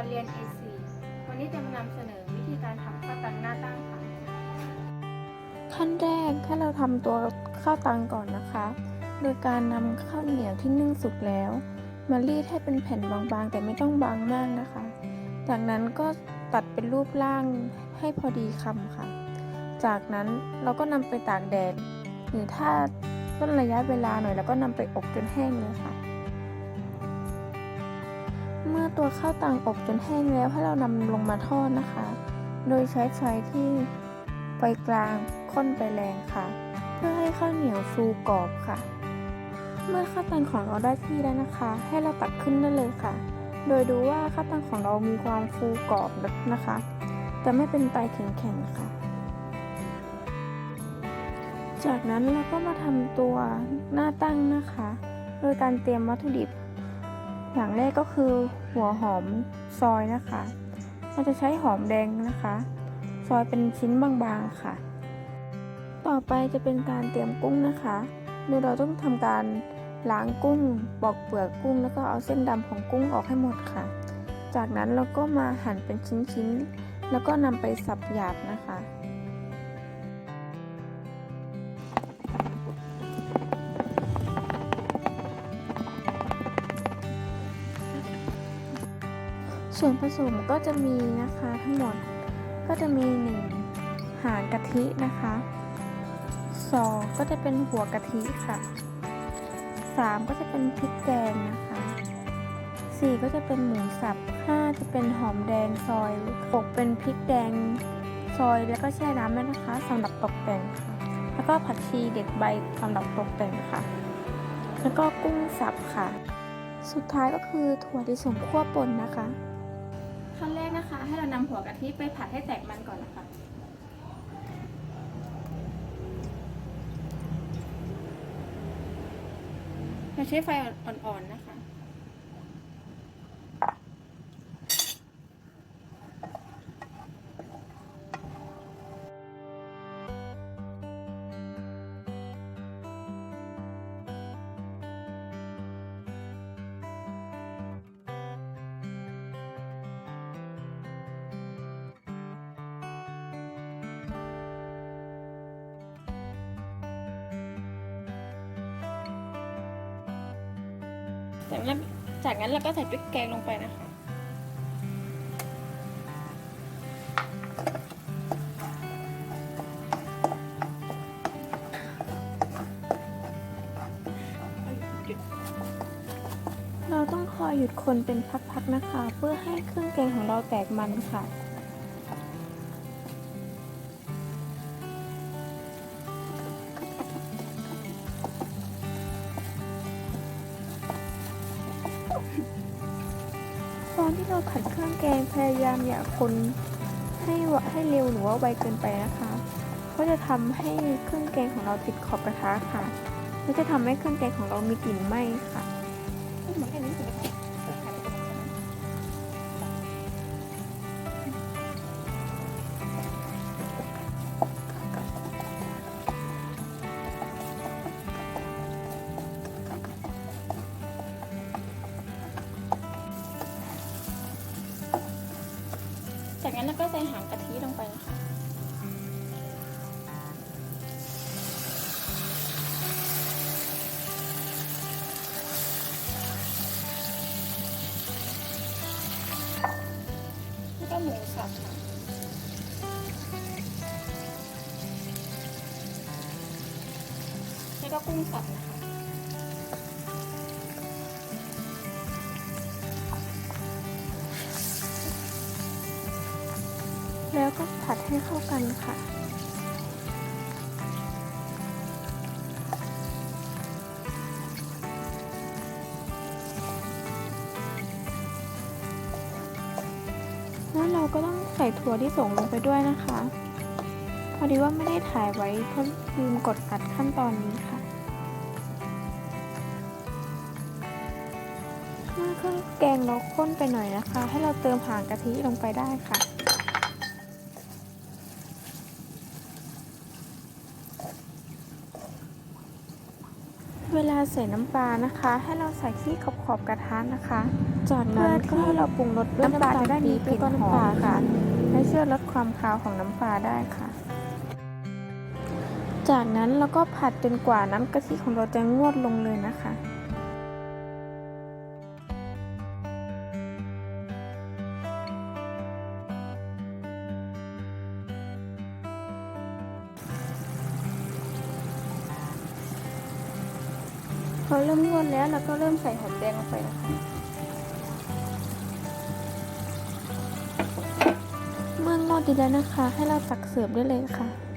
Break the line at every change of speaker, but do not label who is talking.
วันนี้จะนำเสนอวิธีการทำข้าวตังหน้าตั้งค่ะ
ขั้นแรกให้เราทำตัวข้าวตังก่อนนะคะ โดยการนำข้าวเหนียวที่นึ่งสุกแล้ว มารีดให้เป็นแผ่นบางๆ แต่ไม่ต้องบางมากนะคะ จากนั้นก็ตัดเป็นรูปร่างให้พอดีคำค่ะ จากนั้นเราก็นำไปตากแดด หรือถ้าต้นระยะเวลาหน่อย แล้วก็นำไปอบจนแห้งเลยค่ะ เมื่อตัวข้าวตังอบจนแห้งแล้วให้เรานำลงมาทอดนะคะ โดยใช้ไฟที่ไฟกลางค่อนไปแรงค่ะ เพื่อให้ข้าวเหนียวฟูกรอบค่ะ เมื่อข้าวตังของเราได้ที่แล้วนะคะ ให้เราตักขึ้นได้เลยค่ะ โดยดูว่าข้าวตังของเรามีความฟูกรอบนะคะ แต่ไม่เป็นไตแข็งๆค่ะ จากนั้นเราก็มาทำตัวหน้าตั้งนะคะ โดยการเตรียมวัตถุดิบ อย่างแรกก็คือหัวหอมซอยนะคะ เราจะใช้หอมแดงนะคะ ซอยเป็นชิ้นบางๆค่ะ ต่อไปจะเป็นการเตรียมกุ้งนะคะโดยเราต้องทำการล้างกุ้งปอกเปลือกกุ้ง แล้วก็เอาเส้นดำของกุ้งออกให้หมดค่ะ จากนั้นเราก็มาหั่นเป็นชิ้นๆ แล้วก็นำไปสับหยาบนะคะ ส่วนผสมก็จะมีนะคะทั้งหมดก็จะมี1หางกะทินะคะ2ก็จะเป็นหัวกะทิค่ะ 3 ก็จะเป็นพริกแกงนะคะ 4 ก็จะเป็นหมูสับ 5 จะเป็นหอมแดงซอย 6 เป็นพริกแดงซอยแล้วก็แช่น้ำด้วยนะคะสำหรับตกแต่งค่ะ แล้วก็ผักชีเด็ดใบสำหรับตกแต่งค่ะ แล้วก็กุ้งสับค่ะ สุดท้ายก็คือถั่วลิสงคั่วป่นนะคะ
ขั้นแรกนะคะ ให้เรานำหัวกะทิไปผัดให้แตกมันก่อนนะคะเราใช้ไฟอ่อนๆนะคะ จากนั้นจากนั้นเราก็ใส่พริกแกงลงไปนะคะ
เราต้องคอยหยุดคนเป็นพักๆนะคะ เพื่อให้เครื่องแกงของเราแตกมันค่ะ ตอนที่เราผัดเครื่องแกงพยายามอย่าคนให้วให้เร็วหรือว่าไวเกินไปนะคะ เพราะจะทำให้เครื่องแกงของเราติดขอบกระทะค่ะและจะทำให้เครื่องแกงของเรามีกลิ่นไหม้ค่ะ
งั้นเราก็ใส่หางกะทิลงไปนะคะแล้วก็หมูสับค่ะแล้วก็กุ้งสับนะคะ
แล้วก็ผัดให้เข้ากันค่ะ แล้วเราก็ต้องใส่ถั่วที่ส่งลงไปด้วยนะคะ พอดีว่าไม่ได้ถ่ายไว้เพราะลืมกดอัดขั้นตอนนี้ค่ะเมื่อเครื่องแกงเราข้นไปหน่อยนะคะ ให้เราเติมหางกะทิลงไปได้ค่ะ เวลาใส่น้ำปลานะคะ ให้เราใส่ที่ขอบขอบๆกระทะนะคะ จากนั้นก็ให้เราปรุงรสด้วยน้ำปลาจะได้มีกลิ่นหอมค่ะและช่วยลดความคาวของน้ำปลาได้ค่ะ จากนั้นเราก็ผัดจนกว่าน้ำกะทิของเราจะงวดลงเลยนะคะ อเริ่มงวดแล้วเราก็เริ่มใส่หอมแดงลงไปนะคะ เมื่องวดดีแล้วนะคะ ให้เราตักเสิร์ฟได้เลยค่ะ